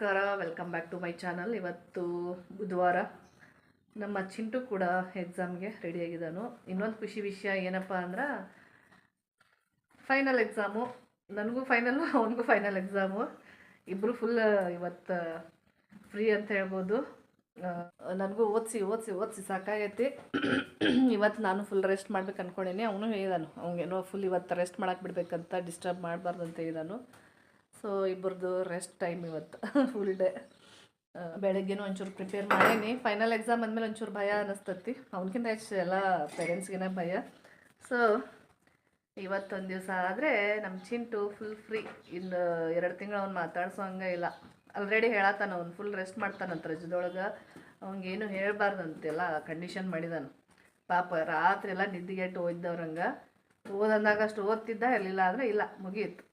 ನಮಸ್ಕಾರ welcome back to my channel ಇವತ್ತು ಬುಧವಾರ ನಮ್ಮ ಚಿಂಟು ಕೂಡ ಎಕ್ಸಾಮ್ಗೆ ರೆಡಿಯಾಗಿದ್ದಾನು ಇನ್ನೊಂದು ಖುಷಿ ವಿಷಯ ಏನಪ್ಪ ಅಂದ್ರೆ ಫೈನಲ್ ಎಕ್ಸಾಮು ನನಗೂ ಫೈನಲ್ಲು ಅವನಿಗೂ ಫೈನಲ್ ಎಕ್ಸಾಮು ಇಬ್ಬರು ಫುಲ್ ಇವತ್ತು ಫ್ರೀ ಅಂತ ಹೇಳ್ಬೋದು. ನನಗೂ ಓದಿಸಿ ಓದಿಸಿ ಓದಿಸಿ ಸಾಕಾಗೈತಿ. ಇವತ್ತು ನಾನು ಫುಲ್ ರೆಸ್ಟ್ ಮಾಡ್ಬೇಕು ಅಂದ್ಕೊಂಡೇನಿ ಅವನು ಹೇಳಿದಾನು ಅವನೇನೋ ಫುಲ್ ಇವತ್ತು ರೆಸ್ಟ್ ಮಾಡಕ್ಕೆ ಬಿಡ್ಬೇಕಂತ ಡಿಸ್ಟರ್ಬ್ ಮಾಡಬಾರ್ದು ಅಂತ ಹೇಳಿದಾನು. ಸೊ ಇಬ್ಬರದು ರೆಸ್ಟ್ ಟೈಮ್ ಇವತ್ತು ಫುಲ್ ಡೇ ಬೆಳಗ್ಗೆನೂ ಒಂಚೂರು ಪ್ರಿಪೇರ್ ಮಾಡೀನಿ. ಫೈನಲ್ ಎಕ್ಸಾಮ್ ಅಂದಮೇಲೆ ಒಂಚೂರು ಭಯ ಅನ್ನಿಸ್ತತಿ ಅವನಕ್ಕಿಂತ ಹೆಚ್ಚು ಎಲ್ಲ ಪೇರೆಂಟ್ಸ್ಗಿನ ಭಯ. ಸೊ ಇವತ್ತೊಂದು ದಿವಸ ಆದರೆ ನಮ್ಮ ಚಿಂಟು ಫುಲ್ ಫ್ರೀ ಇನ್ನು ಎರಡು ತಿಂಗಳು ಅವ್ನು ಮಾತಾಡ್ಸೋ ಹಂಗೆ ಇಲ್ಲ. ಆಲ್ರೆಡಿ ಹೇಳತ್ತಾನ ಅವ್ನು ಫುಲ್ ರೆಸ್ಟ್ ಮಾಡ್ತಾನಂತ ರಜದೊಳಗೆ. ಅವ್ನಿಗೇನು ಹೇಳ್ಬಾರ್ದಂತೆಲ್ಲ ಕಂಡೀಷನ್ ಮಾಡಿದಾನು. ಪಾಪ ರಾತ್ರಿ ಎಲ್ಲ ನಿದ್ದಿಗೆಟ್ಟು ಓದಿದವ್ರಂಗೆ. ಓದಂದಾಗ ಅಷ್ಟು ಓದ್ತಿದ್ದ, ಇರಲಿಲ್ಲ ಅಂದರೆ ಇಲ್ಲ, ಮುಗೀತು.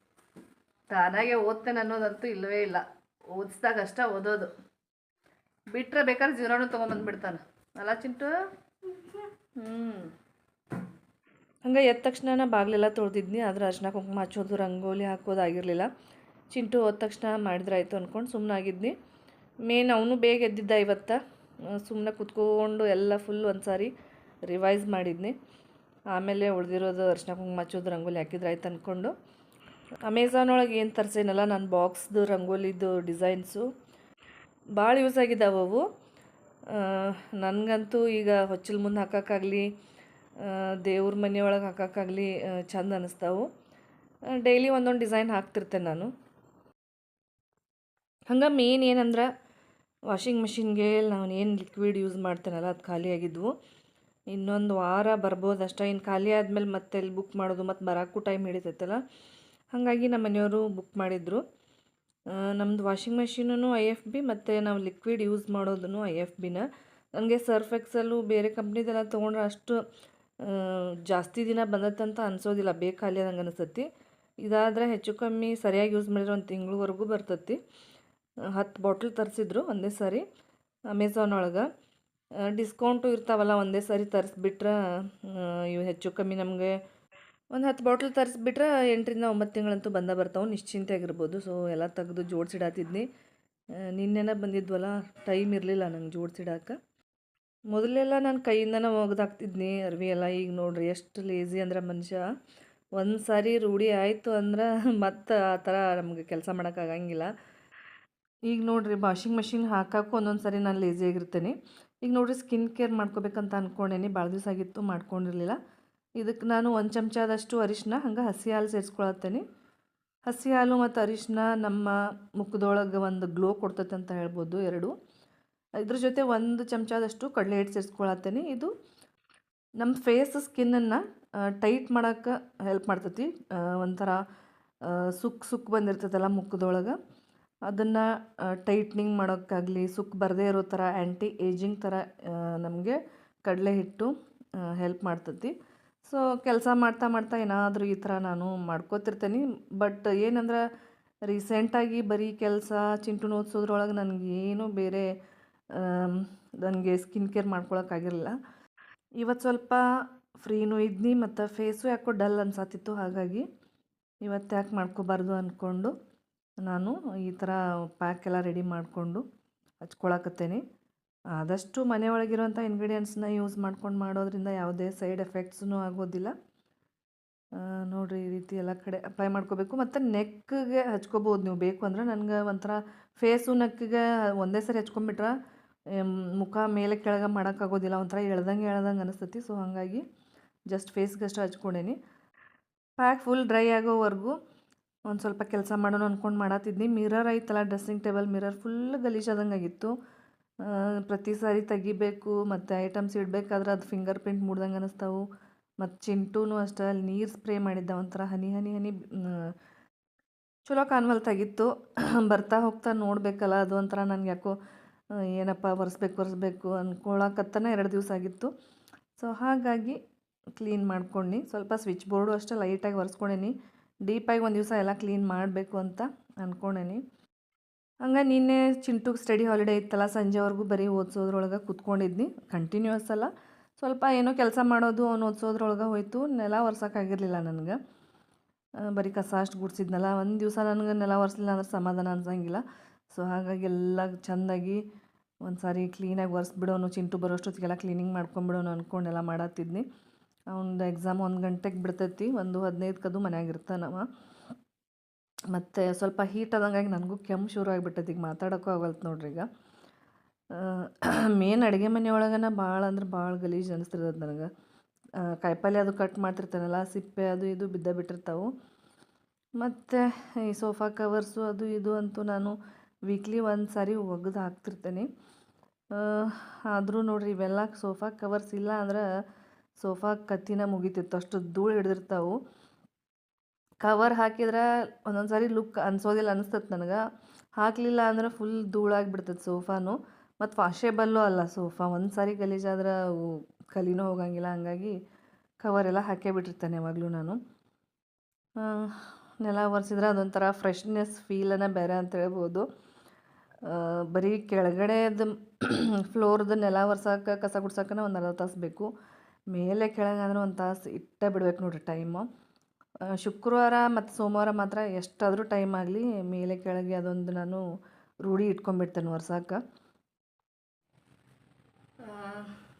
ತಾನಾಗೆ ಓದ್ತೇನೆ ಅನ್ನೋದಂತೂ ಇಲ್ಲವೇ ಇಲ್ಲ. ಓದಿಸ್ದಾಗ ಅಷ್ಟ ಓದೋದು. ಬಿಟ್ರೆ ಬೇಕಾದ್ರೆ ಜೀರೋನು ತೊಗೊಂಬಂದ್ಬಿಡ್ತಾನೆ ಅಲ್ಲ ಚಿಂಟು? ಹ್ಞೂ ಹಂಗೆ ಎದ್ದ ತಕ್ಷಣ ನಾ ಬಾಗಿಲೆಲ್ಲ ತೊಳೆದಿದ್ನಿ. ಆದ್ರೆ ಅರ್ಶಿನ ಕುಂಕುಮ ಹಚ್ಚೋದು, ರಂಗೋಲಿ ಹಾಕೋದು ಆಗಿರಲಿಲ್ಲ. ಚಿಂಟು ಹೋದ ತಕ್ಷಣ ಮಾಡಿದ್ರಾಯ್ತು ಅಂದ್ಕೊಂಡು ಸುಮ್ಮನಾಗಿದ್ನಿ ಮೇನ್ ಅವನು ಬೇಗ ಎದ್ದಿದ್ದ ಇವತ್ತ. ಸುಮ್ಮನೆ ಕುತ್ಕೊಂಡು ಎಲ್ಲ ಫುಲ್ ಒಂದು ಸಾರಿ ರಿವೈಸ್ ಮಾಡಿದ್ನಿ. ಆಮೇಲೆ ಉಳಿದಿರೋದು ಅರ್ಶನ ಕುಂಕುಮ ಹಚ್ಚೋದು, ರಂಗೋಲಿ ಹಾಕಿದ್ರಾಯ್ತು ಅಂದ್ಕೊಂಡು ಅಮೆಝಾನ್ ಒಳಗೆ ಏನು ತರಿಸೇನಲ್ಲ, ನಾನು ಬಾಕ್ಸ್ದು, ರಂಗೋಲಿದು ಡಿಸೈನ್ಸು. ಭಾಳ ಯೂಸ್ ಆಗಿದ್ದಾವೆ ಅವು. ನನಗಂತೂ ಈಗ ಹೊಚ್ಚಲ್ ಮುಂದೆ ಹಾಕೋಕ್ಕಾಗಲಿ ದೇವ್ರ ಮನೆಯೊಳಗೆ ಹಾಕೋಕ್ಕಾಗಲಿ ಚಂದ ಅನ್ನಿಸ್ತಾವು ಡೈಲಿ ಒಂದೊಂದು ಡಿಸೈನ್ ಹಾಕ್ತಿರ್ತೇನೆ ನಾನು. ಹಂಗೆ ಮೇನ್ ಏನಂದ್ರೆ, ವಾಷಿಂಗ್ ಮಿಷಿನ್ಗೆ ನಾನು ಏನು ಲಿಕ್ವಿಡ್ ಯೂಸ್ ಮಾಡ್ತೇನಲ್ಲ, ಅದು ಖಾಲಿಯಾಗಿದ್ವು ಇನ್ನೊಂದು ವಾರ ಬರ್ಬೋದು ಅಷ್ಟೇ ಇನ್ನು ಖಾಲಿ ಆದಮೇಲೆ ಮತ್ತೆ ಬುಕ್ ಮಾಡೋದು ಮತ್ತು ಬರೋಕ್ಕೂ ಟೈಮ್ ಹಿಡಿತೈತಲ್ಲ. ಹಾಗಾಗಿ ನಮ್ಮ ಮನೆಯವರು ಬುಕ್ ಮಾಡಿದರು. ನಮ್ಮದು ವಾಷಿಂಗ್ ಮೆಷಿನೂ ಐ ಎಫ್ ಬಿ ಮತ್ತು ನಾವು ಲಿಕ್ವಿಡ್ ಯೂಸ್ ಮಾಡೋದನ್ನು ಐ ಎಫ್ ಬಿನ. ನನಗೆ ಸರ್ಫ್ ಎಕ್ಸಲ್ಲು ಬೇರೆ ಕಂಪ್ನಿದೆಲ್ಲ ತೊಗೊಂಡ್ರೆ ಅಷ್ಟು ಜಾಸ್ತಿ ದಿನ ಬಂದತ್ತಂತ ಅನ್ಸೋದಿಲ್ಲ. ಬೇಕಾಲಿ ನಂಗೆ ಅನಿಸತ್ತಿ. ಇದಾದರೆ ಹೆಚ್ಚು ಕಮ್ಮಿ ಸರಿಯಾಗಿ ಯೂಸ್ ಮಾಡಿದ್ರೆ ಒಂದು ತಿಂಗಳವರೆಗೂ ಬರ್ತತಿ. ಹತ್ತು ಬಾಟ್ಲ್ ತರಿಸಿದ್ರು ಒಂದೇ ಸಾರಿ ಅಮೆಝಾನ್ ಒಳಗೆ. ಡಿಸ್ಕೌಂಟು ಇರ್ತಾವಲ್ಲ, ಒಂದೇ ಸಾರಿ ತರಿಸ್ಬಿಟ್ರೆ ಇವು ಹೆಚ್ಚು ಕಮ್ಮಿ ನಮಗೆ ಒಂದು ಹತ್ತು ಬಾಟ್ಲ್ ತರಿಸ್ಬಿಟ್ರೆ ಎಂಟರಿಂದ ಒಂಬತ್ತು ತಿಂಗಳಂತೂ ಬಂದ ಬರ್ತಾವೆ, ನಿಶ್ಚಿಂತೆ ಆಗಿರ್ಬೋದು. ಸೊ ಎಲ್ಲ ತೆಗೆದು ಜೋಡಿಸಿಡಾತಿದ್ನಿ. ನಿನ್ನೆನ ಬಂದಿದ್ವಲ್ಲ, ಟೈಮ್ ಇರಲಿಲ್ಲ ನಂಗೆ ಜೋಡಿಸಿಡಾಕ. ಮೊದಲೆಲ್ಲ ನಾನು ಕೈಯಿಂದನೇ ಒಗ್ದಾಕ್ತಿದ್ನಿ, ಅರ್ವಿ ಎಲ್ಲ ಈಗ ನೋಡ್ರಿ ಎಷ್ಟು ಲೇಝಿ ಅಂದ್ರೆ ಮನುಷ್ಯ. ಒಂದು ಸಾರಿ ರೂಢಿ ಆಯಿತು ಅಂದ್ರೆ ಮತ್ತೆ ಆ ಥರ ನಮಗೆ ಕೆಲಸ ಮಾಡೋಕ್ಕಾಗಂಗಿಲ್ಲ ಈಗ ನೋಡ್ರಿ ವಾಷಿಂಗ್ ಮಷಿನ್ ಹಾಕೋಕ್ಕೂ ಒಂದೊಂದು ಸಾರಿ ನಾನು ಲೇಝಿ ಆಗಿರ್ತೀನಿ. ಈಗ ನೋಡ್ರಿ ಸ್ಕಿನ್ ಕೇರ್ ಮಾಡ್ಕೋಬೇಕಂತ ಅಂದ್ಕೊಂಡೇನಿ ಭಾಳ ದಿವಸ ಆಗಿತ್ತು ಮಾಡ್ಕೊಂಡಿರಲಿಲ್ಲ. ಇದಕ್ಕೆ ನಾನು ಒಂದು ಚಮಚದಷ್ಟು ಅರಿಶಿನ ಹಂಗೆ ಹಸಿ ಹಾಲು ಸೇರಿಸ್ಕೊಳತ್ತೇನೆ. ಹಸಿ ಹಾಲು ಮತ್ತು ಅರಿಶಿನ ನಮ್ಮ ಮುಖದೊಳಗೆ ಒಂದು ಗ್ಲೋ ಕೊಡ್ತೈತೆ ಅಂತ ಹೇಳ್ಬೋದು ಎರಡು. ಇದ್ರ ಜೊತೆ ಒಂದು ಚಮಚದಷ್ಟು ಕಡಲೆ ಹಿಟ್ಟು ಸೇರಿಸ್ಕೊಳತ್ತೇನೆ. ಇದು ನಮ್ಮ ಫೇಸ್ ಸ್ಕಿನ್ನನ್ನು ಟೈಟ್ ಮಾಡೋಕ್ಕೆ ಹೆಲ್ಪ್ ಮಾಡ್ತೈತಿ. ಒಂಥರ ಸುಕ್ ಸುಕ್ ಬಂದಿರ್ತೈತಲ್ಲ ಮುಖದೊಳಗೆ. ಅದನ್ನು ಟೈಟ್ನಿಂಗ್ ಮಾಡೋಕ್ಕಾಗಲಿ ಸುಕ್ ಬರದೇ ಇರೋ ಥರ ಆ್ಯಂಟಿ ಏಜಿಂಗ್ ಥರ ನಮಗೆ ಕಡಲೆ ಹಿಟ್ಟು ಹೆಲ್ಪ್ ಮಾಡ್ತೈತಿ. ಸೊ ಕೆಲಸ ಮಾಡ್ತಾ ಮಾಡ್ತಾ ಏನಾದರೂ ಈ ಥರ ನಾನು ಮಾಡ್ಕೋತಿರ್ತೇನೆ. ಬಟ್ ಏನಂದ್ರೆ ರೀಸೆಂಟಾಗಿ ಬರೀ ಕೆಲಸ, ಚಿಂಟು ಓದಿಸೋದ್ರೊಳಗೆ ನನಗೇನು ಬೇರೆ ನನಗೆ ಸ್ಕಿನ್ ಕೇರ್ ಮಾಡ್ಕೊಳಕ್ಕಾಗಿರಲಿಲ್ಲ ಇವತ್ತು ಸ್ವಲ್ಪ ಫ್ರೀನೂ ಇದ್ನಿ ಮತ್ತು ಫೇಸು ಯಾಕೋ ಡಲ್ ಅನ್ಸತ್ತಿತ್ತು ಹಾಗಾಗಿ ಇವತ್ತು ಯಾಕೆ ಮಾಡ್ಕೋಬಾರ್ದು ಅಂದ್ಕೊಂಡು ನಾನು ಈ ಥರ ಪ್ಯಾಕ್ ಎಲ್ಲ ರೆಡಿ ಮಾಡಿಕೊಂಡು ಹಚ್ಕೊಳಕತ್ತೇನೆ. ಆದಷ್ಟು ಮನೆ ಒಳಗಿರುವಂಥ ಇಂಗ್ರೀಡಿಯೆಂಟ್ಸ್ನ ಯೂಸ್ ಮಾಡ್ಕೊಂಡು ಮಾಡೋದ್ರಿಂದ ಯಾವುದೇ ಸೈಡ್ ಎಫೆಕ್ಟ್ಸೂ ಆಗೋದಿಲ್ಲ. ನೋಡಿರಿ ಈ ರೀತಿ ಎಲ್ಲ ಕಡೆ ಅಪ್ಲೈ ಮಾಡ್ಕೋಬೇಕು. ಮತ್ತು ನೆಕ್ಗೆ ಹಚ್ಕೋಬೋದು ನೀವು. ಬೇಕು ಅಂದ್ರೆ ನನಗೆ ಒಂಥರ ಫೇಸು ನೆಕ್ಗೆ ಒಂದೇ ಸರಿ ಹಚ್ಕೊಂಬಿಟ್ರೆ ಮುಖ ಮೇಲೆ ಕೆಳಗೆ ಮಾಡೋಕ್ಕಾಗೋದಿಲ್ಲ. ಒಂಥರ ಎಳ್ದಂಗೆ ಎಳ್ದಂಗೆ ಅನಿಸ್ತೈತಿ. ಸೊ ಹಾಗಾಗಿ ಜಸ್ಟ್ ಫೇಸ್ಗಷ್ಟು ಹಚ್ಕೊಂಡೇನಿ. ಪ್ಯಾಕ್ ಫುಲ್ ಡ್ರೈ ಆಗೋವರೆಗೂ ಒಂದು ಸ್ವಲ್ಪ ಕೆಲಸ ಮಾಡೋಣ ಅಂದ್ಕೊಂಡು ಮಾಡತ್ತಿದ್ನಿ ಮಿರರ್ ಐತಲ್ಲ ಡ್ರೆಸ್ಸಿಂಗ್ ಟೇಬಲ್ ಮಿರರ್ ಫುಲ್ ಗಲೀಜಾದಂಗೆ ಆಗಿತ್ತು ಪ್ರತಿ ಸಾರಿ ತೆಗಿಬೇಕು, ಮತ್ತು ಐಟಮ್ಸ್ ಇಡಬೇಕಾದ್ರೆ ಅದು ಫಿಂಗರ್ ಪ್ರಿಂಟ್ ಮುಡ್ದಂಗೆ ಅನ್ನಿಸ್ತಾವು ಮತ್ತು ಚಿಂಟೂ ಅಷ್ಟೇ, ಅಲ್ಲಿ ನೀರು ಸ್ಪ್ರೇ ಮಾಡಿದ್ದ ಒಂಥರ ಹನಿ ಹನಿ ಹನಿ ಚಲೋ ಕಾನ್ವಲ್ ತೆಗಿತ್ತು. ಬರ್ತಾ ಹೋಗ್ತಾ ನೋಡಬೇಕಲ್ಲ, ಅದು ಒಂಥರ ನನಗೆ ಯಾಕೋ ಏನಪ್ಪ ಒರೆಸ್ಬೇಕು ಒರೆಸ್ಬೇಕು ಅಂದ್ಕೊಳಕತ್ತನೇ ಎರಡು ದಿವಸ ಆಗಿತ್ತು. ಸೊ ಹಾಗಾಗಿ ಕ್ಲೀನ್ ಮಾಡ್ಕೊಂಡು ಸ್ವಲ್ಪ ಸ್ವಿಚ್ ಬೋರ್ಡು ಅಷ್ಟೇ ಲೈಟಾಗಿ ಒರೆಸ್ಕೊಂಡೇನಿ. ಡೀಪಾಗಿ ಒಂದು ದಿವಸ ಎಲ್ಲ ಕ್ಲೀನ್ ಮಾಡಬೇಕು ಅಂತ ಅಂದ್ಕೊಂಡೇನಿ ಹಂಗೆ ನಿನ್ನೆ ಚಿಂಟುಗೆ ಸ್ಟಡಿ ಹಾಲಿಡೇ ಇತ್ತಲ್ಲ ಸಂಜೆವರೆಗೂ ಬರೀ ಓದಿಸೋದ್ರೊಳಗೆ ಕೂತ್ಕೊಂಡಿದ್ನಿ ಕಂಟಿನ್ಯೂಸ್ ಅಲ್ಲ. ಸ್ವಲ್ಪ ಏನೋ ಕೆಲಸ ಮಾಡೋದು ಅವ್ನು ಓದಿಸೋದ್ರೊಳಗೆ ಹೋಯಿತು, ನೆಲ ಒರ್ಸೋಕ್ಕಾಗಿರಲಿಲ್ಲ ನನಗೆ. ಬರೀ ಕಸ ಅಷ್ಟು ಗುಡಿಸಿದ್ನಲ್ಲ, ಒಂದು ದಿವಸ ನನಗೆ ನೆಲ ಒರೆಸಲಿಲ್ಲ ಅಂದ್ರೆ ಸಮಾಧಾನ ಅನ್ಸಂಗಿಲ್ಲ. ಸೊ ಹಾಗಾಗಿ ಎಲ್ಲ ಚೆಂದಾಗಿ ಒಂದು ಸಾರಿ ಕ್ಲೀನಾಗಿ ಒರೆಸ್ಬಿಡೋನು, ಚಿಂಟು ಬರೋಷ್ಟೊತ್ತಿಗೆಲ್ಲ ಕ್ಲೀನಿಂಗ್ ಮಾಡ್ಕೊಂಬಿಡೋನು ಅಂದ್ಕೊಂಡು ಎಲ್ಲ ಮಾಡತ್ತಿದ್ನಿ. ಅವ್ನದು ಎಕ್ಸಾಮ್ ಒಂದು ಗಂಟೆಗೆ ಬಿಡ್ತೈತಿ, ಒಂದು ಹದಿನೈದು ಕದು ಇರ್ತಾನವ. ಮತ್ತು ಸ್ವಲ್ಪ ಹೀಟ್ ಆದಂಗಾಗಿ ನನಗೂ ಕೆಮ್ಮು ಶುರು ಆಗಿಬಿಟ್ಟೈತೆ. ಈಗ ಮಾತಾಡೋಕ್ಕೂ ಆಗಲ್ತು ನೋಡ್ರಿ ಈಗ. ಮೇನ್ ಅಡುಗೆ ಮನೆಯೊಳಗನ ಭಾಳ ಅಂದ್ರೆ ಭಾಳ ಗಲೀಜು ಅನಿಸ್ತಿರ್ತದೆ ನನಗೆ. ಕಾಯಿಪಲ್ಯ ಅದು ಕಟ್ ಮಾಡ್ತಿರ್ತಾನಲ್ಲ, ಸಿಪ್ಪೆ ಅದು ಇದು ಬಿದ್ದ ಬಿಟ್ಟಿರ್ತಾವೆ. ಮತ್ತು ಈ ಸೋಫಾ ಕವರ್ಸು ಅದು ಇದು ಅಂತೂ ನಾನು ವೀಕ್ಲಿ ಒಂದು ಸಾರಿ ಒಗೆದು ಹಾಕ್ತಿರ್ತೇನೆ. ಆದರೂ ನೋಡ್ರಿ ಇವೆಲ್ಲ ಸೋಫಾ ಕವರ್ಸ್ ಇಲ್ಲ ಅಂದ್ರೆ ಸೋಫಾ ಕತ್ತಿನ ಮುಗಿತಿತ್ತು. ಅಷ್ಟು ಧೂಳು ಹಿಡ್ದಿರ್ತಾವೆ. ಕವರ್ ಹಾಕಿದ್ರೆ ಒಂದೊಂದು ಸಾರಿ ಲುಕ್ ಅನ್ಸೋದಿಲ್ಲ ಅನಿಸ್ತದೆ ನನಗೆ. ಹಾಕಲಿಲ್ಲ ಅಂದ್ರೆ ಫುಲ್ ಧೂಳಾಗಿಬಿಡ್ತದೆ ಸೋಫಾನು. ಮತ್ತು ವಾಷೇಬಲ್ಲು ಅಲ್ಲ ಸೋಫಾ. ಒಂದು ಸಾರಿ ಗಲೀಜಾದ್ರೆ ಅವು ಕಲಿನೂ ಹೋಗಂಗಿಲ್ಲ. ಹಂಗಾಗಿ ಕವರೆಲ್ಲ ಹಾಕೇ ಬಿಟ್ಟಿರ್ತೇನೆ ಯಾವಾಗಲೂ ನಾನು. ನೆಲ ಒರೆಸಿದ್ರೆ ಅದೊಂಥರ ಫ್ರೆಶ್ನೆಸ್ ಫೀಲನ್ನು ಬೇರೆ ಅಂತ ಹೇಳ್ಬೋದು. ಬರೀ ಕೆಳಗಡೆದು ಫ್ಲೋರ್ದು ನೆಲ ಒರ್ಸಕ್ಕೆ ಕಸ ಗುಡ್ಸಕ್ಕನ ಒಂದು ಅರ್ಧ ತಾಸು ಬೇಕು. ಮೇಲೆ ಕೆಳಗೆ ಅಂದ್ರೆ ಒಂದು ತಾಸು ಇಟ್ಟ ಬಿಡ್ಬೇಕು ನೋಡಿರಿ ಟೈಮು ಶುಕ್ರವಾರ ಮತ್ತು ಸೋಮವಾರ ಮಾತ್ರ ಎಷ್ಟಾದರೂ ಟೈಮ್ ಆಗಲಿ ಮೇಲೆ ಕೆಳಗೆ ಅದೊಂದು ನಾನು ರೂಢಿ ಇಟ್ಕೊಂಡ್ಬಿಡ್ತೇನೆ ಒರ್ಸಕ್ಕೆ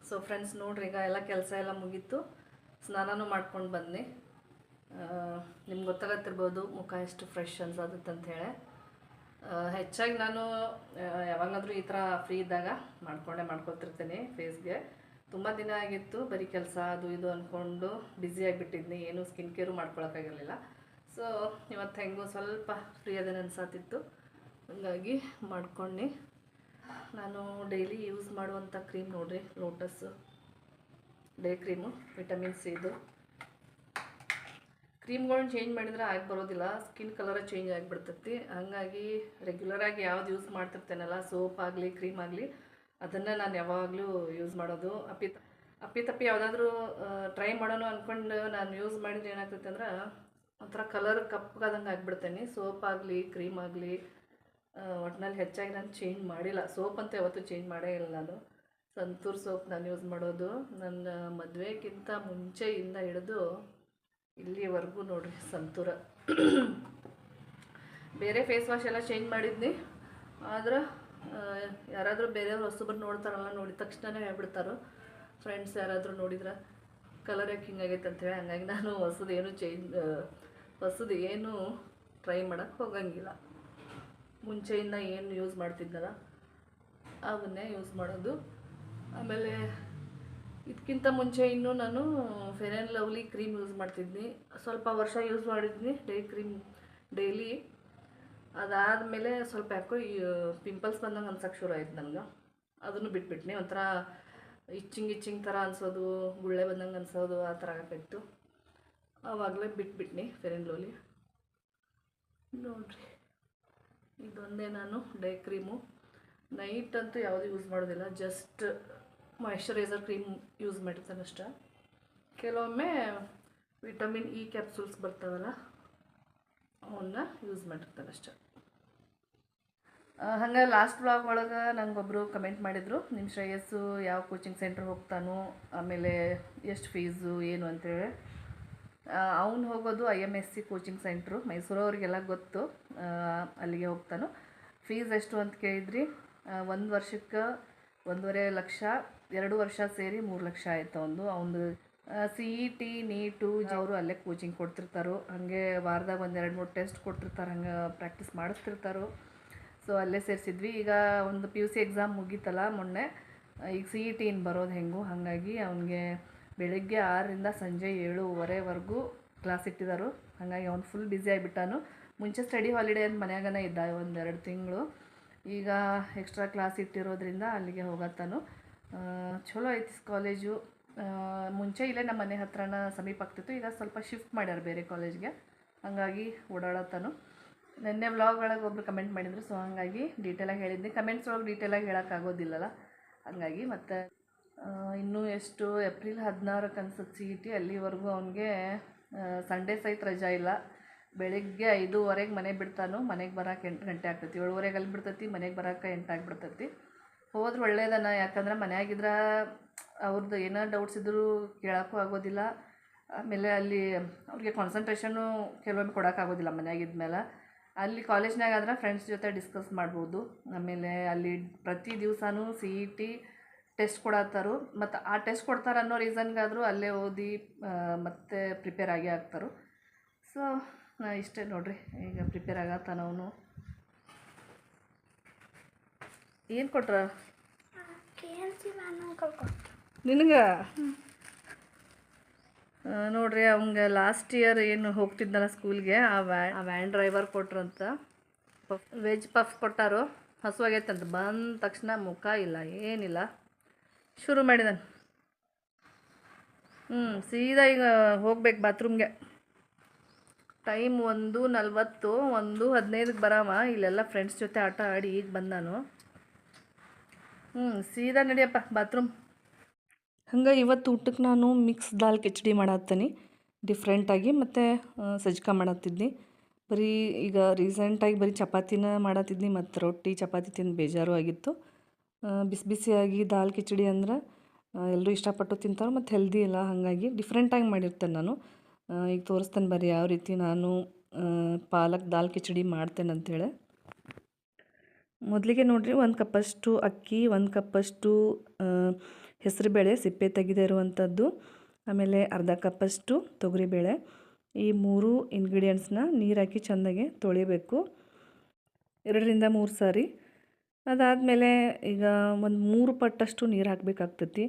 ಸೊ ಫ್ರೆಂಡ್ಸ್ ನೋಡ್ರಿ, ಈಗ ಎಲ್ಲ ಕೆಲಸ ಎಲ್ಲ ಮುಗೀತು. ಸ್ನಾನನೂ ಮಾಡ್ಕೊಂಡು ಬಂದೆ ನಿಮ್ಗೆ ಗೊತ್ತಾಗತ್ತಿರ್ಬೋದು, ಮುಖ ಎಷ್ಟು ಫ್ರೆಶ್ ಅನ್ಸತ್ತೆ ಅಂತ ಹೇಳಿ. ಹೆಚ್ಚಾಗಿ ನಾನು ಯಾವಾಗಾದರೂ ಈ ಥರ ಫ್ರೀ ಇದ್ದಾಗ ಮಾಡ್ಕೊಂಡೆ ಮಾಡ್ಕೊತಿರ್ತೀನಿ ಫೇಸ್ಗೆ ತುಂಬ ದಿನ ಆಗಿತ್ತು, ಬರೀ ಕೆಲಸ, ಅದು ಇದು ಅಂದ್ಕೊಂಡು ಬ್ಯುಸಿ ಆಗಿಬಿಟ್ಟಿದ್ನಿ. ಏನು ಸ್ಕಿನ್ ಕೇರು ಮಾಡ್ಕೊಳಕ್ಕಾಗಿರಲಿಲ್ಲ. ಸೊ ಇವತ್ತು ಹೆಂಗೂ ಸ್ವಲ್ಪ ಫ್ರೀ ಅದೇ ಅನ್ಸಾತಿತ್ತು ಹಂಗಾಗಿ ಮಾಡ್ಕೊಂಡು ನಾನು ಡೈಲಿ ಯೂಸ್ ಮಾಡುವಂಥ ಕ್ರೀಮ್ ನೋಡ್ರಿ lotus day cream vitamin C ಇದು. ಕ್ರೀಮ್ಗಳನ್ನ ಚೇಂಜ್ ಮಾಡಿದ್ರೆ ಆಗಿ ಬರೋದಿಲ್ಲ. ಸ್ಕಿನ್ ಕಲರ ಚೇಂಜ್ ಆಗಿಬಿಡ್ತೈತಿ. ಹಾಗಾಗಿ ರೆಗ್ಯುಲರಾಗಿ ಯಾವ್ದು ಯೂಸ್ ಮಾಡ್ತಿರ್ತೇನಲ್ಲ ಸೋಪ್ ಆಗಲಿ ಕ್ರೀಮ್ ಆಗಲಿ ಅದನ್ನು ನಾನು ಯಾವಾಗಲೂ ಯೂಸ್ ಮಾಡೋದು. ಅಪ್ಪಿ ಅಪ್ಪಿತಪ್ಪಿ ಯಾವುದಾದ್ರೂ ಟ್ರೈ ಮಾಡೋಣ ಅಂದ್ಕೊಂಡು ನಾನು ಯೂಸ್ ಮಾಡಿದ್ರೆ ಏನಾಗ್ತೈತೆ ಅಂದ್ರೆ ಒಂಥರ ಕಲರ್ ಕಪ್ಪಗಾದಂಗೆ ಆಗಿಬಿಡ್ತೇನೆ. ಸೋಪ್ ಆಗಲಿ ಕ್ರೀಮ್ ಆಗಲಿ ಒಟ್ಟಿನಲ್ಲಿ ಹೆಚ್ಚಾಗಿ ನಾನು ಚೇಂಜ್ ಮಾಡಿಲ್ಲ. ಸೋಪ್ ಅಂತ ಯಾವತ್ತೂ ಚೇಂಜ್ ಮಾಡೇ ಇಲ್ಲ ನಾನು. ಸಂತೂರ್ ಸೋಪ್ ನಾನು ಯೂಸ್ ಮಾಡೋದು. ನನ್ನ ಮದುವೆಗಿಂತ ಮುಂಚೆಯಿಂದ ಹಿಡಿದು ಇಲ್ಲಿವರೆಗೂ ನೋಡಿರಿ ಸಂತೂರ. ಬೇರೆ ಫೇಸ್ ವಾಶ್ ಎಲ್ಲ ಚೇಂಜ್ ಮಾಡಿದ್ನಿ. ಆದ್ರೆ ಯಾರಾದರೂ ಬೇರೆಯವ್ರು ಹೊಸಬ್ರು ನೋಡ್ತಾರಲ್ಲ, ನೋಡಿದ ತಕ್ಷಣನೇ ಹೇಳ್ಬಿಡ್ತಾರೋ. ಫ್ರೆಂಡ್ಸ್ ಯಾರಾದರೂ ನೋಡಿದ್ರೆ ಕಲರ್ ಯಾಕೆ ಹಿಂಗಾಗೈತೆ ಅಂತೇಳಿ ಹಂಗಾಗಿ ನಾನು ಹೊಸದು ಏನು ಚೇಂಜ್ ಹೊಸದು ಏನು ಟ್ರೈ ಮಾಡೋಕ್ಕೆ ಹೋಗಂಗಿಲ್ಲ. ಮುಂಚೆಯಿಂದ ಏನು ಯೂಸ್ ಮಾಡ್ತಿದ್ನಲ್ಲ ಅವನ್ನೇ ಯೂಸ್ ಮಾಡೋದು. ಆಮೇಲೆ ಇದಕ್ಕಿಂತ ಮುಂಚೆ ಇನ್ನೂ ನಾನು fair and lovely cream use ಮಾಡ್ತಿದ್ನಿ. ಸ್ವಲ್ಪ ವರ್ಷ ಯೂಸ್ ಮಾಡಿದ್ನಿ ಡೇ ಕ್ರೀಮ್ ಡೈಲಿ ಅದಾದಮೇಲೆ ಸ್ವಲ್ಪ ಯಾಕೋ ಈ ಪಿಂಪಲ್ಸ್ ಬಂದಂಗೆ ಅನ್ಸಕ್ಕೆ ಶುರು ಆಯ್ತು ನನಗೆ. ಅದನ್ನು ಬಿಟ್ಬಿಟ್ನಿ. ಒಂಥರ ಇಚ್ಚಿಂಗ್ ಇಚ್ಚಿಂಗ್ ಥರ ಅನ್ಸೋದು, ಗುಳ್ಳೆ ಬಂದಂಗೆ ಅನ್ಸೋದು, ಆ ಥರ ಆಗ್ತಾಯಿತ್ತು ಆವಾಗಲೇ ಬಿಟ್ಬಿಟ್ನಿ ಫೇರ್ ಲೋಲಿ ನೋಡ್ರಿ. ಇದೊಂದೇ ನಾನು ಡೇ ಕ್ರೀಮು. ನೈಟ್ ಅಂತೂ ಯಾವುದು ಯೂಸ್ ಮಾಡೋದಿಲ್ಲ. ಜಸ್ಟ್ ಮಾಯಿಶ್ಚರೈಸರ್ ಕ್ರೀಮ್ ಯೂಸ್ ಮಾಡಿರ್ತಾನೆ ಅಷ್ಟೆ. ಕೆಲವೊಮ್ಮೆ ವಿಟಮಿನ್ ಇ ಕ್ಯಾಪ್ಸೂಲ್ಸ್ ಬರ್ತಾವಲ್ಲ, ಅವನ್ನ ಯೂಸ್ ಮಾಡಿರ್ತಾನೆ ಅಷ್ಟೆ. ಹಂಗೆ ಲಾಸ್ಟ್ ಬ್ಲಾಗ್ ಒಳಗೆ ನಂಗೊಬ್ಬರು ಕಮೆಂಟ್ ಮಾಡಿದರು ನಿಮ್ಮ ಶ್ರೇಯಸ್ಸು ಯಾವ ಕೋಚಿಂಗ್ ಸೆಂಟ್ರ್ ಹೋಗ್ತಾನೋ, ಆಮೇಲೆ ಎಷ್ಟು ಫೀಸು ಏನು ಅಂತೇಳಿ. ಅವನು ಹೋಗೋದು I M S C coaching centre ಮೈಸೂರವ್ರಿಗೆಲ್ಲ ಗೊತ್ತು ಅಲ್ಲಿಗೆ ಹೋಗ್ತಾನೋ. ಫೀಸ್ ಎಷ್ಟು ಅಂತ ಕೇಳಿದ್ರಿ? ಒಂದು ವರ್ಷಕ್ಕೆ ಒಂದೂವರೆ ಲಕ್ಷ, ಎರಡು ವರ್ಷ ಸೇರಿ ಮೂರು ಲಕ್ಷ ಆಯಿತು ಒಂದು ಅವನು ಸಿ ಇ ಟಿ ನೀಟು ಅವರು ಅಲ್ಲೇ ಕೋಚಿಂಗ್ ಕೊಡ್ತಿರ್ತಾರೋ. ಹಾಗೆ ವಾರದಾಗ ಒಂದು ಎರಡು ಮೂರು ಟೆಸ್ಟ್ ಕೊಡ್ತಿರ್ತಾರೆ, ಹಂಗೆ ಪ್ರಾಕ್ಟೀಸ್ ಮಾಡಿಸ್ತಿರ್ತಾರೋ ಸೊ ಅಲ್ಲೇ ಸೇರಿಸಿದ್ವಿ. ಈಗ ಒಂದು ಪಿ ಯು ಸಿ ಎಕ್ಸಾಮ್ ಮುಗೀತಲ್ಲ ಮೊನ್ನೆ. ಈಗ ಸಿ ಇ ಟಿ ಇನ್ನು ಬರೋದು ಹೆಂಗು, ಹಾಗಾಗಿ ಅವನಿಗೆ ಬೆಳಗ್ಗೆ ಆರರಿಂದ ಸಂಜೆ ಏಳುವರೆವರೆಗೂ ಕ್ಲಾಸ್ ಇಟ್ಟಿದ್ದಾರೆ ಹಾಗಾಗಿ ಅವ್ನು ಫುಲ್ ಬ್ಯುಸಿ ಆಗಿಬಿಟ್ಟಾನು. ಮುಂಚೆ ಸ್ಟಡಿ ಹಾಲಿಡೇ ಅಂತ ಮನ್ಯಾಗನೇ ಇದ್ದ, ಒಂದೆರಡು ತಿಂಗಳು. ಈಗ ಎಕ್ಸ್ಟ್ರಾ ಕ್ಲಾಸ್ ಇಟ್ಟಿರೋದ್ರಿಂದ ಅಲ್ಲಿಗೆ ಹೋಗತ್ತಾನು. ಚಲೋ ಐತಿ ಕಾಲೇಜು ಮುಂಚೆ ಇಲ್ಲೇ ನಮ್ಮ ಮನೆ ಹತ್ರನ ಸಮೀಪ ಆಗ್ತಿತ್ತು. ಈಗ ಸ್ವಲ್ಪ ಶಿಫ್ಟ್ ಮಾಡ್ಯಾರ ಬೇರೆ ಕಾಲೇಜ್ಗೆ ಹಾಗಾಗಿ ಓಡಾಡತ್ತಾನು. ನಿನ್ನೆ ಬ್ಲಾಗ್ ಒಳಗೆ ಒಬ್ರು ಕಮೆಂಟ್ ಮಾಡಿದ್ರು ಸೊ ಹಾಗಾಗಿ ಡೀಟೇಲಾಗಿ ಹೇಳಿದ್ದೆ ಕಮೆಂಟ್ಸ್ ಒಳಗೆ ಡೀಟೇಲಾಗಿ ಹೇಳೋಕ್ಕಾಗೋದಿಲ್ಲಲ್ಲ ಹಾಗಾಗಿ ಮತ್ತು ಇನ್ನೂ ಎಷ್ಟು ಏಪ್ರಿಲ್ ಹದಿನಾರಕ್ಕೆ ಅನ್ಸುತ್ತೆ ಸಿ ಟಿ ಅಲ್ಲಿವರೆಗೂ ಅವನಿಗೆ ಸಂಡೇ ಸಹಿತ ರಜಾ ಇಲ್ಲ. ಬೆಳಿಗ್ಗೆ ಐದೂವರೆಗೆ ಮನೆ ಬಿಡ್ತಾನು, ಮನೆಗೆ ಬರೋಕೆ ಎಂಟು ಗಂಟೆ ಆಗ್ತೈತಿ. ಏಳುವರೆಗೆ ಅಲ್ಲಿ ಬಿಡ್ತೈತಿ, ಮನೆಗೆ ಬರೋಕೆ ಎಂಟು ಆಗಿಬಿಡ್ತೈತಿ. ಹೋದ್ರೆ ಒಳ್ಳೇದನ, ಯಾಕಂದ್ರೆ ಮನ್ಯಾಗಿದ್ರೆ ಅವ್ರದ್ದು ಏನೋ ಡೌಟ್ಸ್ ಇದ್ದರೂ ಕೇಳೋಕ್ಕೂ ಆಗೋದಿಲ್ಲ. ಆಮೇಲೆ ಅಲ್ಲಿ ಅವ್ರಿಗೆ ಕಾನ್ಸಂಟ್ರೇಷನ್ನು ಕೆಲವೊಮ್ಮೆ ಕೊಡೋಕ್ಕಾಗೋದಿಲ್ಲ ಮನ್ಯಾಗಿದ್ಮೇಲೆ. ಅಲ್ಲಿ ಕಾಲೇಜ್ನಾಗ ಆದ್ರೆ ಫ್ರೆಂಡ್ಸ್ ಜೊತೆ ಡಿಸ್ಕಸ್ ಮಾಡ್ಬೋದು. ಆಮೇಲೆ ಅಲ್ಲಿ ಪ್ರತಿ ದಿವಸನೂ ಸಿ ಇ ಟಿ ಟೆಸ್ಟ್ ಕೊಡತ್ತಾರು. ಮತ್ತು ಆ ಟೆಸ್ಟ್ ಕೊಡ್ತಾರೆ ಅನ್ನೋ ರೀಸನ್ಗಾದರೂ ಅಲ್ಲೇ ಓದಿ ಮತ್ತೆ ಪ್ರಿಪೇರ್ ಆಗೇ ಆಗ್ತಾರೆ. ಸೊ ಇಷ್ಟೇ ನೋಡ್ರಿ. ಈಗ ಪ್ರಿಪೇರ್ ಆಗತ್ತಾನವನು ಏನು ಕೊಟ್ರ? ನಿನಗೆ? ನೋಡ್ರಿ, ಅವಂಗೆ ಲಾಸ್ಟ್ ಇಯರ್ ಏನು ಹೋಗ್ತಿದ್ನಲ್ಲ ಸ್ಕೂಲ್ಗೆ ಆ ವ್ಯಾನ್ ಆ ವ್ಯಾನ್ ಡ್ರೈವರ್ ಕೊಟ್ರಂತ. ಪಫ್ ವೆಜ್ ಪಫ್ ಕೊಟ್ಟಾರು ಹಸುವಾಗೈತಂತ ಬಂದ ತಕ್ಷಣ ಮುಖ ಇಲ್ಲ, ಏನಿಲ್ಲ. ಶುರು ಮಾಡಿದಾನೆ ಹ್ಞೂ ಸೀದಾ ಈಗ ಹೋಗ್ಬೇಕು ಬಾತ್ರೂಮ್ಗೆ ಟೈಮ್ ಒಂದು ನಲ್ವತ್ತು, ಒಂದು ಹದಿನೈದಕ್ಕೆ ಬರಾಮ. ಇಲ್ಲೆಲ್ಲ ಫ್ರೆಂಡ್ಸ್ ಜೊತೆ ಆಟ ಆಡಿ ಈಗ ಬಂದ ನಾನು. ಹ್ಞೂ ಸೀದಾ ನಡಿಯಪ್ಪ ಬಾತ್ರೂಮ್ ಹಂಗೆ ಇವತ್ತು ಊಟಕ್ಕೆ ನಾನು ಮಿಕ್ಸ್ ದಾಲ್ ಕಿಚಡಿ ಮಾಡತ್ತೀನಿ. ಡಿಫ್ರೆಂಟಾಗಿ ಮತ್ತು ಸಜ್ಕ ಮಾಡತ್ತಿದ್ನಿ. ಬರೀ ಈಗ ರೀಸೆಂಟಾಗಿ ಬರೀ ಚಪಾತಿನ ಮಾಡತ್ತಿದ್ನಿ, ಮತ್ತು ರೊಟ್ಟಿ, ಚಪಾತಿ ತಿಂದು ಬೇಜಾರು ಆಗಿತ್ತು. ಬಿಸಿ ಬಿಸಿಯಾಗಿ ದಾಲ್ ಕಿಚಡಿ ಅಂದ್ರೆ ಎಲ್ಲರೂ ಇಷ್ಟಪಟ್ಟು ತಿಂತಾರೆ ಮತ್ತು ಹೆಲ್ದಿ ಇಲ್ಲ ಹಾಗಾಗಿ ಡಿಫ್ರೆಂಟಾಗಿ ಮಾಡಿರ್ತೇನೆ ನಾನು. ಈಗ ತೋರಿಸ್ತೇನೆ ಬರೀ ಯಾವ ರೀತಿ ನಾನು ಪಾಲಕ್ ದಾಲ್ ಕಿಚಡಿ ಮಾಡ್ತೇನೆ ಅಂಥೇಳಿ ಮೊದಲಿಗೆ ನೋಡಿರಿ ಒಂದು ಕಪ್ಪಷ್ಟು ಅಕ್ಕಿ, ಒಂದು ಕಪ್ಪಷ್ಟು ಹೆಸರುಬೇಳೆ ಸಿಪ್ಪೆ ತೆಗೆದೇ ಇರುವಂಥದ್ದು, ಆಮೇಲೆ ಅರ್ಧ ಕಪ್ಪಷ್ಟು ತೊಗರಿಬೇಳೆ ಈ ಮೂರು ಇಂಗ್ರೀಡಿಯೆಂಟ್ಸ್ನ ನೀರಾಕಿ ಚೆಂದಾಗೆ ತೊಳಿಬೇಕು. ಎರಡರಿಂದ ಮೂರು ಸಾರಿ. ಅದಾದಮೇಲೆ ಈಗ ಒಂದು ಮೂರು ಪಟ್ಟಷ್ಟು ನೀರು ಹಾಕಬೇಕಾಗ್ತತಿ.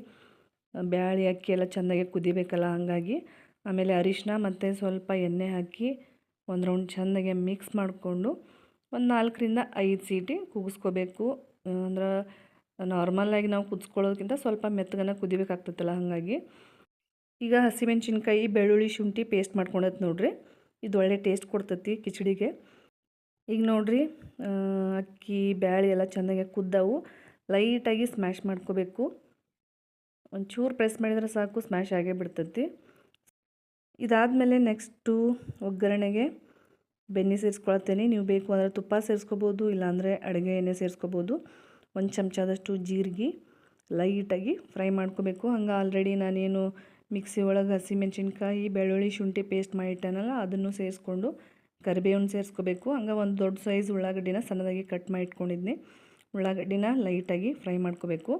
ಬ್ಯಾಳಿ ಅಕ್ಕಿ ಎಲ್ಲ ಚೆನ್ನಾಗಿ ಕುದಿಬೇಕಲ್ಲ ಹಾಗಾಗಿ. ಆಮೇಲೆ ಅರಿಶಿನ ಮತ್ತು ಸ್ವಲ್ಪ ಎಣ್ಣೆ ಹಾಕಿ ಒಂದು ರೌಂಡ್ ಚೆನ್ನಾಗಿ ಮಿಕ್ಸ್ ಮಾಡಿಕೊಂಡು ಒಂದು ನಾಲ್ಕರಿಂದ ಐದು ಸೀಟಿ ಕೂಗಿಸ್ಕೋಬೇಕು ಅಂದ್ರೆ ನಾರ್ಮಲಾಗಿ ನಾವು ಕುದಿಸ್ಕೊಳ್ಳೋದಕ್ಕಿಂತ ಸ್ವಲ್ಪ ಮೆತ್ತಗನ ಕುದಿಬೇಕಾಗ್ತೈತಲ್ಲ ಹಾಗಾಗಿ. ಈಗ ಹಸಿಮೆಣ್ಸಿನ್ಕಾಯಿ, ಬೆಳ್ಳುಳ್ಳಿ, ಶುಂಠಿ ಪೇಸ್ಟ್ ಮಾಡ್ಕೊಂಡೈತೆ ನೋಡ್ರಿ. ಇದು ಒಳ್ಳೆ ಟೇಸ್ಟ್ ಕೊಡ್ತತಿ ಕಿಚಡಿಗೆ. ಈಗ ನೋಡ್ರಿ ಅಕ್ಕಿ, ಬ್ಯಾಳಿ ಎಲ್ಲ ಚೆನ್ನಾಗಿ ಕುದ್ದವು. ಲೈಟಾಗಿ ಸ್ಮ್ಯಾಶ್ ಮಾಡ್ಕೋಬೇಕು. ಒಂಚೂರು ಪ್ರೆಸ್ ಮಾಡಿದ್ರೆ ಸಾಕು ಸ್ಮ್ಯಾಶ್ ಆಗೇ ಬಿಡ್ತೈತಿ. ಇದಾದಮೇಲೆ ನೆಕ್ಸ್ಟು ಒಗ್ಗರಣೆಗೆ ಬೆಣ್ಣೆ ಸೇರಿಸ್ಕೊಳ್ತೇನೆ. ನೀವು ಬೇಕು ಅಂದರೆ ತುಪ್ಪ ಸೇರಿಸ್ಕೋಬೋದು, ಇಲ್ಲಾಂದರೆ ಅಡುಗೆ ಎಣ್ಣೆ ಸೇರಿಸ್ಕೋಬೋದು. ಒಂದು ಚಮಚದಷ್ಟು ಜೀರಿಗೆ ಲೈಟಾಗಿ ಫ್ರೈ ಮಾಡ್ಕೋಬೇಕು. ಹಂಗೆ ಆಲ್ರೆಡಿ ನಾನೇನು ಮಿಕ್ಸಿ ಒಳಗೆ ಹಸಿಮೆಣ್ಸಿನ್ಕಾಯಿ, ಬೆಳ್ಳುಳ್ಳಿ, ಶುಂಠಿ ಪೇಸ್ಟ್ ಮಾಡಿಟ್ಟನಲ್ಲ, ಅದನ್ನು ಸೇರಿಸ್ಕೊಂಡು ಕರಿಬೇವನ್ನ ಸೇರಿಸ್ಕೋಬೇಕು. ಹಂಗೆ ಒಂದು ದೊಡ್ಡ ಸೈಜ್ ಉಳ್ಳಾಗಡ್ಡಿನ ಸಣ್ಣದಾಗಿ ಕಟ್ ಮಾಡಿ ಇಟ್ಕೊಂಡಿದ್ನಿ ಉಳ್ಳಾಗಡ್ಡಿನ ಲೈಟಾಗಿ ಫ್ರೈ ಮಾಡ್ಕೋಬೇಕು.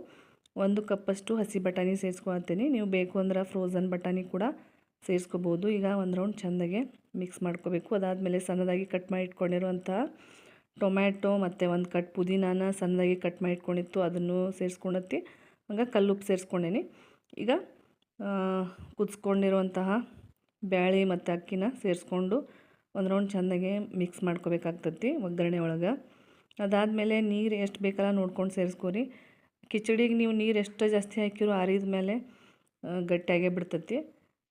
ಒಂದು ಕಪ್ಪಷ್ಟು ಹಸಿ ಬಟಾಣಿ ಸೇರಿಸ್ಕೊಳ್ತೀನಿ. ನೀವು ಬೇಕು ಅಂದ್ರೆ ಫ್ರೋಝನ್ ಬಟಾಣಿ ಕೂಡ ಸೇರಿಸ್ಕೋಬೋದು. ಈಗ ಒಂದು ರೌಂಡ್ ಚೆಂದಾಗೆ ಮಿಕ್ಸ್ ಮಾಡ್ಕೋಬೇಕು. ಅದಾದಮೇಲೆ ಸಣ್ಣದಾಗಿ ಕಟ್ ಮಾಡಿ ಇಟ್ಕೊಂಡಿರುವಂತಹ ಟೊಮ್ಯಾಟೊ ಮತ್ತು ಒಂದು ಕಟ್ ಪುದೀನಾನ ಸಣ್ಣದಾಗಿ ಕಟ್ ಮಾಡಿ ಇಟ್ಕೊಂಡಿತ್ತು ಅದನ್ನು ಸೇರಿಸ್ಕೊಂಡತ್ತಿ, ಹಂಗೆ ಕಲ್ಲುಪ್ಪು ಸೇರಿಸ್ಕೊಂಡೇನಿ. ಈಗ ಕುದಿಸ್ಕೊಂಡಿರುವಂತಹ ಬ್ಯಾಳಿ ಮತ್ತು ಅಕ್ಕಿನ ಸೇರಿಸ್ಕೊಂಡು ಒಂದು ರೌಂಡ್ ಚೆಂದಾಗೆ ಮಿಕ್ಸ್ ಮಾಡ್ಕೋಬೇಕಾಗ್ತತಿ ಒಗ್ಗರಣೆ ಒಳಗೆ. ಅದಾದಮೇಲೆ ನೀರು ಎಷ್ಟು ಬೇಕಲ್ಲ ನೋಡ್ಕೊಂಡು ಸೇರಿಸ್ಕೊರಿ. ಕಿಚಡಿಗೆ ನೀವು ನೀರು ಎಷ್ಟು ಜಾಸ್ತಿ ಹಾಕಿರೋ ಆರಿದ ಮೇಲೆ ಗಟ್ಟಿಯಾಗೇ ಬಿಡ್ತತಿ.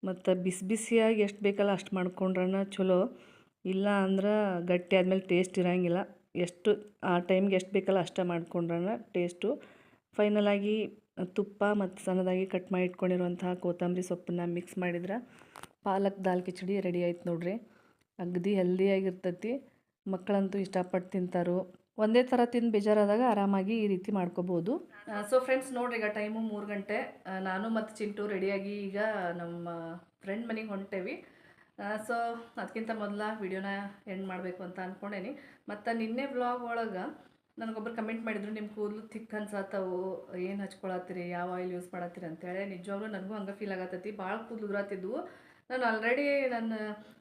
ಮತ್ತು ಬಿಸಿ ಬಿಸಿಯಾಗಿ ಎಷ್ಟು ಬೇಕಲ್ಲ ಅಷ್ಟು ಮಾಡ್ಕೊಂಡ್ರನ ಚಲೋ. ಇಲ್ಲ ಅಂದ್ರೆ ಗಟ್ಟಿ ಆದಮೇಲೆ ಟೇಸ್ಟ್ ಇರೋಂಗಿಲ್ಲ. ಎಷ್ಟು, ಆ ಟೈಮ್ಗೆ ಎಷ್ಟು ಬೇಕಲ್ಲ ಅಷ್ಟೇ ಮಾಡ್ಕೊಂಡ್ರನ ಟೇಸ್ಟು ಫೈನಲಾಗಿ ತುಪ್ಪ ಮತ್ತು ಸಣ್ಣದಾಗಿ ಕಟ್ ಮಾಡಿ ಇಟ್ಕೊಂಡಿರುವಂತಹ ಕೊತ್ತಂಬರಿ ಸೊಪ್ಪನ್ನ ಮಿಕ್ಸ್ ಮಾಡಿದ್ರೆ ಪಾಲಕ್, ದಾಲ್, ಕಿಚಡಿ ರೆಡಿ ಆಯ್ತು ನೋಡ್ರಿ. ಅಗದಿ ಹೆಲ್ದಿಯಾಗಿರ್ತೈತಿ ಮಕ್ಕಳಂತೂ ಇಷ್ಟಪಟ್ಟು ತಿಂತಾರು. ಒಂದೇ ಥರ ತಿಂದು ಬೇಜಾರಾದಾಗ ಆರಾಮಾಗಿ ಈ ರೀತಿ ಮಾಡ್ಕೋಬೋದು. ಸೊ ಫ್ರೆಂಡ್ಸ್ ನೋಡ್ರಿ, ಈಗ ಟೈಮು ಮೂರು ಗಂಟೆ. ನಾನು ಮತ್ತು ಚಿಂಟು ರೆಡಿಯಾಗಿ ಈಗ ನಮ್ಮ ಫ್ರೆಂಡ್ ಮನೆಗೆ ಹೊಂಟೇವಿ. ಸೊ ಅದಕ್ಕಿಂತ ಮೊದಲ ವಿಡಿಯೋನ ಎಂಡ್ ಮಾಡಬೇಕು ಅಂತ ಅಂದ್ಕೊಂಡೇನಿ ಮತ್ತು ನಿನ್ನೆ ಬ್ಲಾಗ್ ಒಳಗೆ ನನಗೊಬ್ಬರು ಕಮೆಂಟ್ ಮಾಡಿದ್ರು ನಿಮ್ಮ ಕೂದಲು ಥಿಕ್ ಅನ್ಸತ್ತವು ಏನು ಹಚ್ಕೊಳತ್ತೀರಿ, ಯಾವ ಆಯಿಲ್ ಯೂಸ್ ಮಾಡತ್ತೀರಿ? ಅಂತೇಳಿ ನಿಜವಾಗ್ಲೂ ನನಗೂ ಹಂಗೆ ಫೀಲ್ ಆಗತ್ತೈತಿ. ಭಾಳ ಕೂದಲು ಉದುರಾತಿದ್ವು ನಾನು ಆಲ್ರೆಡಿ ನನ್ನ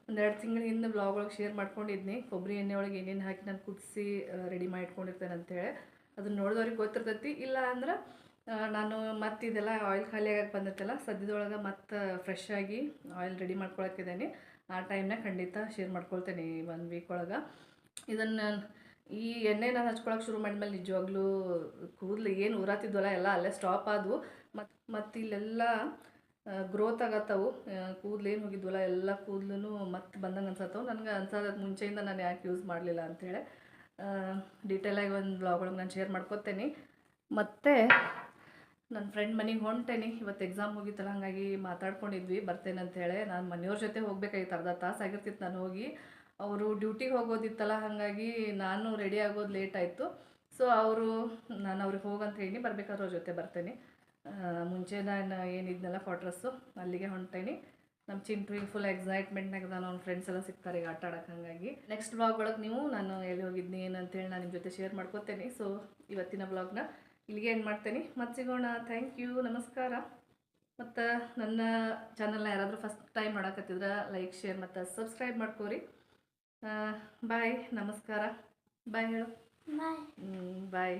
ಒಂದೆರಡು ತಿಂಗಳ ಹಿಂದೆ ಬ್ಲಾಗ್ ಒಳಗೆ ಶೇರ್ ಮಾಡ್ಕೊಂಡಿದ್ನಿ. ಕೊಬ್ಬರಿ ಎಣ್ಣೆ ಒಳಗೆ ಏನೇನು ಹಾಕಿ ನಾನು ಕುದಿಸಿ ರೆಡಿ ಮಾಡಿ ಇಟ್ಕೊಂಡಿರ್ತೇನೆ ಅಂತೇಳಿ ಅದನ್ನ ನೋಡಿದವ್ರಿಗೆ ಗೊತ್ತಿರ್ತೈತಿ. ಇಲ್ಲ ಅಂದ್ರೆ ನಾನು ಮತ್ತೆ ಇದೆಲ್ಲ ಆಯಿಲ್ ಖಾಲಿ ಆಗಕ್ಕೆ ಬಂದೈತಲ್ಲ ಸದ್ಯದೊಳಗೆ ಮತ್ತೆ ಫ್ರೆಶ್ ಆಗಿ ಆಯಿಲ್ ರೆಡಿ ಮಾಡ್ಕೊಳಕ್ಕಿದ್ದೇನೆ ಆ ಟೈಮ್ನ ಖಂಡಿತ ಶೇರ್ ಮಾಡ್ಕೊಳ್ತೇನೆ ಈ ಒನ್ ವೀಕ್ ಒಳಗೆ. ಇದನ್ನು ಈ ಎಣ್ಣೆ ನಾನು ಹಚ್ಕೊಳಕ್ಕೆ ಶುರು ಮಾಡಿದ್ಮೇಲೆ ನಿಜವಾಗ್ಲೂ ಕೂದಲು ಏನು ಊರಾತಿದ್ವಲ್ಲ ಎಲ್ಲ ಅಲ್ಲೇ ಸ್ಟಾಪ್ ಆದವು. ಮತ್ತು ಮತ್ತು ಇಲ್ಲೆಲ್ಲ ಗ್ರೋತ್ ಆಗತ್ತವು. ಕೂದಲು ಏನು ಹೋಗಿದ್ವಲ್ಲ ಎಲ್ಲ ಕೂದಲು ಮತ್ತೆ ಬಂದಂಗೆ ಅನ್ಸತ್ತವು. ನನಗೆ ಅನ್ಸೋದು ಮುಂಚೆಯಿಂದ ನಾನು ಯಾಕೆ ಯೂಸ್ ಮಾಡಲಿಲ್ಲ ಅಂಥೇಳಿ ಡೀಟೇಲಾಗಿ ಒಂದು ಬ್ಲಾಗ್ ಒಳಗೆ ನಾನು ಶೇರ್ ಮಾಡ್ಕೊತೇನೆ. ಮತ್ತು ನನ್ನ ಫ್ರೆಂಡ್ ಮನೆಗೆ ಹೊಂಟೇನಿ. ಇವತ್ತು ಎಕ್ಸಾಮ್ ಹೋಗಿತ್ತಲ್ಲ ಹಾಗಾಗಿ ಮಾತಾಡ್ಕೊಂಡಿದ್ವಿ. ಬರ್ತೇನೆ ಅಂತೇಳಿ ನಾನು ಮನೆಯವ್ರ ಜೊತೆ ಹೋಗ್ಬೇಕಾಗಿತ್ತು. ಅರ್ಧ ತಾಸು ಆಗಿರ್ತಿತ್ತು ನಾನು ಹೋಗಿ. ಅವರು ಡ್ಯೂಟಿಗೆ ಹೋಗೋದಿತ್ತಲ್ಲ, ಹಾಗಾಗಿ ನಾನು ರೆಡಿ ಆಗೋದು ಲೇಟ್ ಆಯಿತು. ಸೊ ಅವರು, ನಾನು ಅವ್ರಿಗೆ ಹೋಗಂತ ಹೇಳಿ ಬರ್ಬೇಕಾದ್ರೆ ಅವ್ರ ಜೊತೆ ಬರ್ತೇನೆ. ಮುಂಚೆ ನಾನು ಏನಿದ್ನಲ್ಲ ಕ್ವಾರ್ಟರ್ಸು ಅಲ್ಲಿಗೆ ಹೊಂಟೇನಿ. ನಮ್ಮ ಚಿಂಟ್ರಿಗೆ ಫುಲ್ ಎಕ್ಸೈಟ್ಮೆಂಟ್ನಾಗ ನಾನು ಅವ್ನ ಫ್ರೆಂಡ್ಸ್ ಎಲ್ಲ ಸಿಗ್ತಾರೆ ಈಗ ಆಟ ಆಡೋಕೆ ಹಾಗಾಗಿ. ನೆಕ್ಸ್ಟ್ ಬ್ಲಾಗ್ ಒಳಗೆ ನೀವು, ನಾನು ಎಲ್ಲಿ ಹೋಗಿದ್ನಿ ಏನು ಅಂತೇಳಿ ನಾನು ನಿಮ್ಮ ಜೊತೆ ಶೇರ್ ಮಾಡ್ಕೋತೇನೆ. ಸೊ ಇವತ್ತಿನ ಬ್ಲಾಗ್ನ ಇಲ್ಲಿಗೆ ಏನು ಮಾಡ್ತೇನೆ? ಮತ್ತೆ ಸಿಗೋಣ. ಥ್ಯಾಂಕ್ ಯು ನಮಸ್ಕಾರ. ಮತ್ತು ನನ್ನ ಚಾನಲ್ನ ಯಾರಾದರೂ ಫಸ್ಟ್ ಟೈಮ್ ನೋಡಕತ್ತಿದ್ರೆ ಲೈಕ್ ಶೇರ್ ಮತ್ತು ಸಬ್ಸ್ಕ್ರೈಬ್ ಮಾಡ್ಕೋರಿ. ಬಾಯ್ ನಮಸ್ಕಾರ. ಬಾಯ್ ಹೇಳು. ಬಾಯ್ ಬಾಯ್